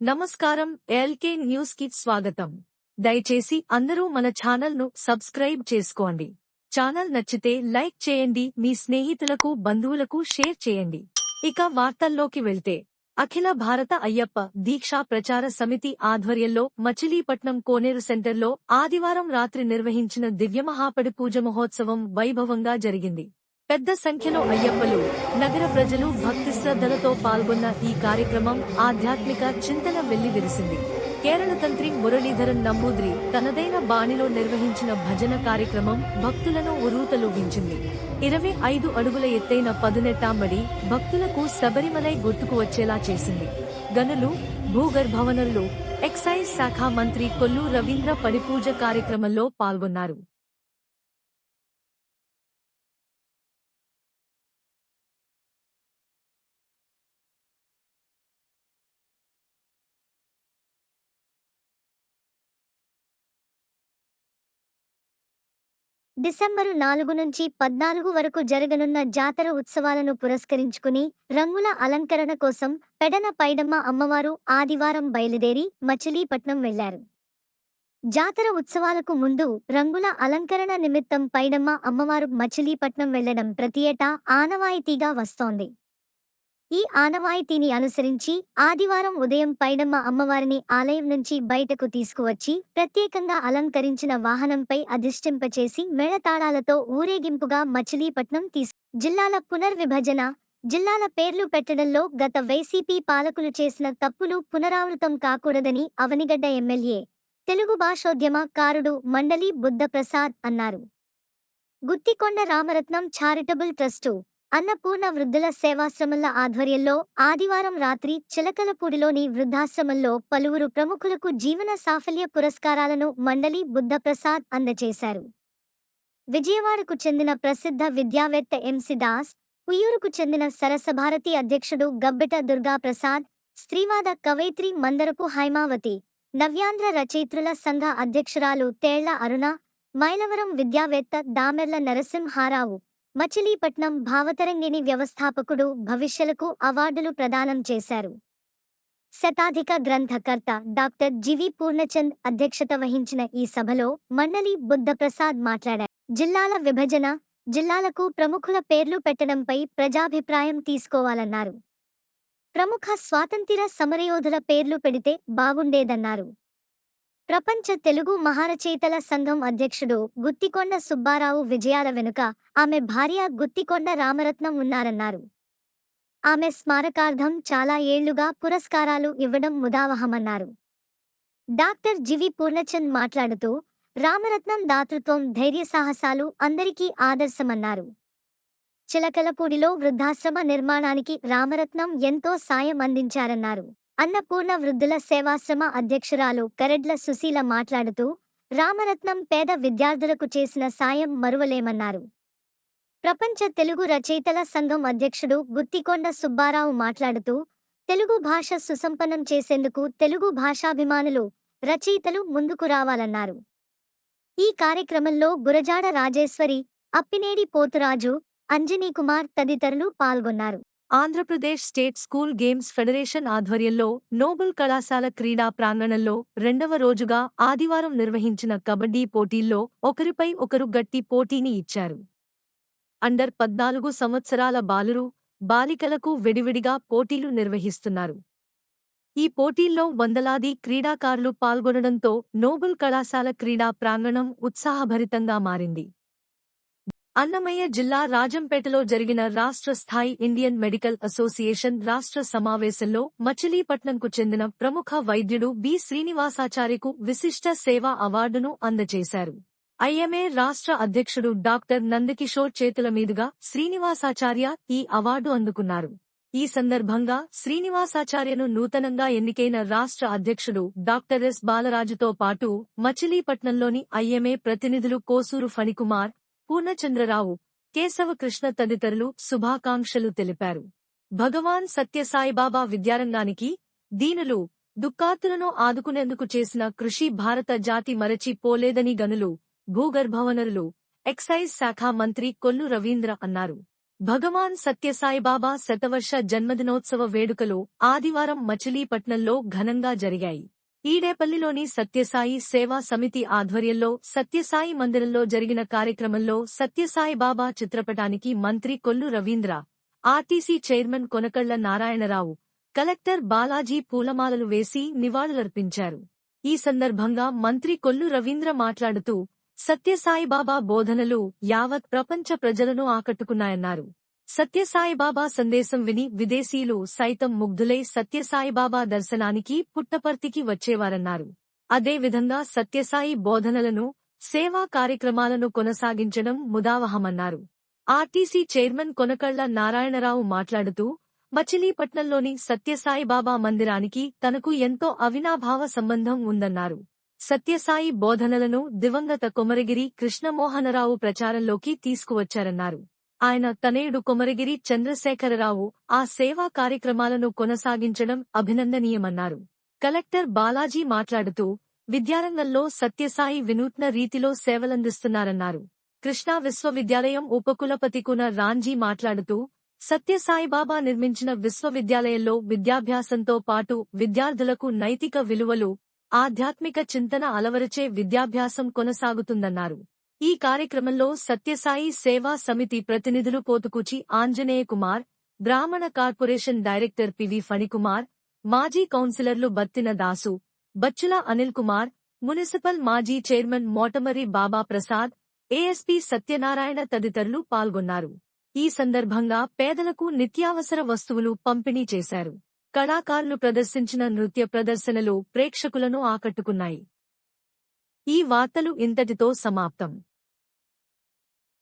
నమస్కారం ఎల్కే న్యూస్కి స్వాగతం. దయచేసి అందరూ మన ఛానల్ను సబ్స్క్రైబ్ చేసుకోండి. ఛానల్ నచ్చితే లైక్ చేయండి మీ స్నేహితులకు బంధువులకు షేర్ చేయండి. ఇక వార్తల్లోకి వెళ్తే అఖిల భారత అయ్యప్ప దీక్షా ప్రచార సమితి ఆధ్వర్యంలో మచిలీపట్నం కోనేరు సెంటర్లో ఆదివారం రాత్రి నిర్వహించిన దివ్యమహాపడి పూజ మహోత్సవం వైభవంగా జరిగింది. పెద్ద సంఖ్యలో అయ్యప్పలు నగర ప్రజలు భక్తి శ్రద్ధలతో పాల్గొన్న ఈ కార్యక్రమం ఆధ్యాత్మిక చింతన వెల్లివిరిసింది. కేరళ తంత్రి మురళీధరన్ నమ్మూద్రి తనదైన బాణిలో నిర్వహించిన భజన కార్యక్రమం భక్తులను ఉరూతలూగించింది. ఇరవై ఐదు అడుగుల ఎత్తైన పదునెట్టాంబడి భక్తులకు శబరిమలై గుర్తుకు వచ్చేలా చేసింది. గనులు భూగర్భవనరులు ఎక్సైజ్ శాఖ మంత్రి కొల్లు రవీంద్ర పడిపూజ కార్యక్రమంలో పాల్గొన్నారు. డిసెంబరు నాలుగు నుంచి పద్నాలుగు వరకు జరగనున్న జాతర ఉత్సవాలను పురస్కరించుకుని రంగుల అలంకరణ కోసం పెడన పైడమ్మ అమ్మవారు ఆదివారం బయలుదేరి మచిలీపట్నం వెళ్ళారు జాతర ఉత్సవాలకు ముందు రంగుల అలంకరణ నిమిత్తం పైడమ్మ అమ్మవారు మచిలీపట్నం వెళ్ళడం ప్రతి ఏటా ఆనవాయితీగా వస్తోంది. ఈ ఆనవాయితీని అనుసరించి ఆదివారం ఉదయం పైడమ్మ అమ్మవారిని ఆలయం నుంచి బయటకు తీసుకువచ్చి ప్రత్యేకంగా అలంకరించిన వాహనంపై అధిష్టింపచేసి మేళతాళాలతో ఊరేగింపుగా మచిలీపట్నం తీసు జిల్లాల పునర్విభజన జిల్లాల పేర్లు పెట్టడంలో గత వైసీపీ పాలకులు చేసిన తప్పులు పునరావృతం కాకూడదని అవనిగడ్డ ఎమ్మెల్యే తెలుగు భాషోద్యమ కారుడు మండలి బుద్ధప్రసాద్ అన్నారు. గుత్తికొండ రామరత్నం చారిటబుల్ ట్రస్టు అన్నపూర్ణ వృద్ధుల సేవాశ్రమంల ఆధ్వర్యంలో ఆదివారం రాత్రి చిలకలపూడిలోని వృద్ధాశ్రమంలో పలువురు ప్రముఖులకు జీవన సాఫల్య పురస్కారాలను మండలి బుద్ధప్రసాద్ అందజేశారు. విజయవాడకు చెందిన ప్రసిద్ధ విద్యావేత్త ఎంసి దాస్ ఉయ్యూరుకు చెందిన సరసభారతి అధ్యక్షుడు గబ్బెట దుర్గాప్రసాద్ స్త్రీవాద కవయిత్రి మందరపు హైమావతి నవ్యాంధ్ర రచయిత్రుల సంఘ అధ్యక్షురాలు తేళ్ళ అరుణ మైలవరం విద్యావేత్త దామెర్ల నరసింహారావు మచిలీపట్నం భావతరంగిణి వ్యవస్థాపకుడు భవిష్యలకు అవార్డులు ప్రదానం చేశారు. శతాధిక గ్రంథకర్త డాక్టర్ జివి పూర్ణచంద్ అధ్యక్షత వహించిన ఈ సభలో మండలి బుద్ధప్రసాద్ మాట్లాడారు. జిల్లాల విభజన జిల్లాలకు ప్రముఖుల పేర్లు పెట్టడంపై ప్రజాభిప్రాయం తీసుకోవాలన్నారు. ప్రముఖ స్వాతంత్ర సమరయోధుల పేర్లు పెడితే బాగుండేదన్నారు. ప్రపంచ తెలుగు మహారచయితల సంఘం అధ్యక్షుడు గుత్తికొండ సుబ్బారావు విజయాల వెనుక ఆమె భార్య గుత్తికొండ రామరత్నం ఉన్నారన్నారు. ఆమె స్మారకార్థం చాలా ఏళ్ళుగా పురస్కారాలు ఇవ్వడం ముదావహమన్నారు. డాక్టర్ జివి పూర్ణచంద్ మాట్లాడుతూ రామరత్నం దాతృత్వం ధైర్య సాహసాలు అందరికీ ఆదర్శమన్నారు. చిలకలపూడిలో వృద్ధాశ్రమ నిర్మాణానికి రామరత్నం ఎంతో సాయం అందించారన్నారు. అన్నపూర్ణ వృద్ధుల సేవాశ్రమ అధ్యక్షురాలు కరెడ్ల సుశీల మాట్లాడుతూ రామరత్నం పేద విద్యార్థులకు చేసిన సాయం మరువలేమన్నారు. ప్రపంచ తెలుగు రచయితల సంఘం అధ్యక్షుడు గుత్తికొండ సుబ్బారావు మాట్లాడుతూ తెలుగు భాష సుసంపన్నం చేసేందుకు తెలుగు భాషాభిమానులు రచయితలు ముందుకు రావాలన్నారు. ఈ కార్యక్రమంలో గురజాడ రాజేశ్వరి అప్పినేడి పోతురాజు అంజనీకుమార్ తదితరులు పాల్గొన్నారు. Andhra Pradesh state school games federation ఆధ్వర్యంలో నోబుల్ కళాశాల క్రీడా ప్రాంగణంలో రెండవ రోజుగా ఆదివారం నిర్వహించిన కబడ్డీ పోటీల్లో ఒకరిపై ఒకరు గట్టి పోటీని ఇచ్చారు. అండర్ పద్నాలుగు సంవత్సరాల బాలురు బాలికలకు విడివిడిగా పోటీలు నిర్వహిస్తున్నారు. ఈ పోటీల్లో వందలాది క్రీడాకారులు పాల్గొనడంతో నోబుల్ కళాశాల క్రీడా ప్రాంగణం ఉత్సాహభరితంగా మారింది. అన్నమయ్య జిల్లా రాజంపేటలో జరిగిన రాష్ట్ర స్థాయి ఇండియన్ మెడికల్ అసోసియేషన్ రాష్ట్ర సమావేశంలో మచిలీపట్నంకు చెందిన ప్రముఖ వైద్యుడు బి. శ్రీనివాసాచార్యకు విశిష్ట సేవా అవార్డును అందజేశారు. ఐఎంఏ రాష్ట్ర అధ్యక్షుడు డాక్టర్ నందకిషోర్ చేతుల మీదుగా శ్రీనివాసాచార్య ఈ అవార్డు అందుకున్నారు. ఈ సందర్భంగా శ్రీనివాసాచార్యను నూతనంగా ఎన్నికైన రాష్ట్ర అధ్యక్షుడు డాక్టర్ ఎస్. బాలరాజుతో పాటు మచిలీపట్నంలోని ఐఎంఏ ప్రతినిధులు కోసూరు ఫణికుమార్ పూర్ణచంద్రరావు కేశవకృష్ణ తదితరులు శుభాకాంక్షలు తెలిపారు. భగవాన్ సత్యసాయిబాబా విద్యారంగానికి దీనులు దుఃఖాతులను ఆదుకునేందుకు చేసిన కృషి భారత జాతి మరచి పోలేదని గనులు భూగర్భవనరులు ఎక్సైజ్ శాఖ మంత్రి కొల్లు రవీంద్ర అన్నారు. భగవాన్ సత్యసాయిబాబా శతవర్ష జన్మదినోత్సవ వేడుకలు ఆదివారం మచిలీపట్నంలో ఘనంగా జరిగాయి. ఈడేపల్లిలోని సత్యసాయి సేవా సమితి ఆధ్వర్యంలో సత్యసాయి మందిరంలో జరిగిన కార్యక్రమంలో సత్యసాయి బాబా చిత్రపటానికి మంత్రి Kollu Ravindra RTC chairman Konakalla Narayana Rao collector Balaji పూలమాలలు వేసి నివాళులర్పించారు. ఈ సందర్భంగా మంత్రి కొల్లు రవీంద్ర మాట్లాడుతూ సత్యసాయిబాబా బోధనలు యావత్ ప్రపంచ ప్రజలను ఆకట్టుకున్నాయన్నారు. సత్యసాయిబాబా సందేశం విని విదేశీయులు సైతం ముగ్ధులై సత్యసాయిబాబా దర్శనానికి పుట్టపర్తికి వచ్చేవారన్నారు. అదేవిధంగా సత్యసాయి బోధనలను సేవా కార్యక్రమాలను కొనసాగించడం ముదావహమన్నారు. ఆర్టీసీ చైర్మన్ కొనకళ్ళ నారాయణరావు మాట్లాడుతూ మచిలీపట్నంలోని సత్యసాయిబాబా మందిరానికి తనకు ఎంతో అవినాభావ సంబంధం ఉందన్నారు. సత్యసాయి బోధనలను దివంగత కొమరగిరి కృష్ణమోహనరావు ప్రచారంలోకి తీసుకువచ్చారన్నారు. ఆయన తనయుడు కొమరగిరి చంద్రశేఖరరావు ఆ సేవా కార్యక్రమాలను కొనసాగించడం అభినందనీయమన్నారు. కలెక్టర్ బాలాజీ మాట్లాడుతూ విద్యారంగంలో సత్యసాయి వినూత్న రీతిలో సేవలందిస్తున్నారన్నారు. కృష్ణా విశ్వవిద్యాలయం ఉపకులపతి కున రాంజీ మాట్లాడుతూ సత్యసాయిబాబా నిర్మించిన విశ్వవిద్యాలయంలో విద్యాభ్యాసంతో పాటు విద్యార్థులకు నైతిక విలువలు ఆధ్యాత్మిక చింతన అలవరచే విద్యాభ్యాసం కొనసాగుతుందన్నారు. ఈ కార్యక్రమంలో సత్యసాయి సేవా సమితి ప్రతినిధులు పోతుకుచి ఆంజనేయ కుమార్ బ్రాహ్మణ కార్పొరేషన్ డైరెక్టర్ పివి ఫణికుమార్ మాజీ కౌన్సిలర్లు బత్తిన దాసు బచ్చుల అనిల్ కుమార్ మున్సిపల్ మాజీ చైర్మన్ మోటమరి బాబా ప్రసాద్ ఏఎస్పీ సత్యనారాయణ తదితరులు పాల్గొన్నారు. ఈ సందర్భంగా పేదలకు నిత్యావసర వస్తువులు పంపిణీ చేశారు. కళాకారులు ప్రదర్శించిన నృత్య ప్రదర్శనలు ప్రేక్షకులను ఆకట్టుకున్నాయి. ఈ వార్తలు ఇంతటితో సమాప్తం.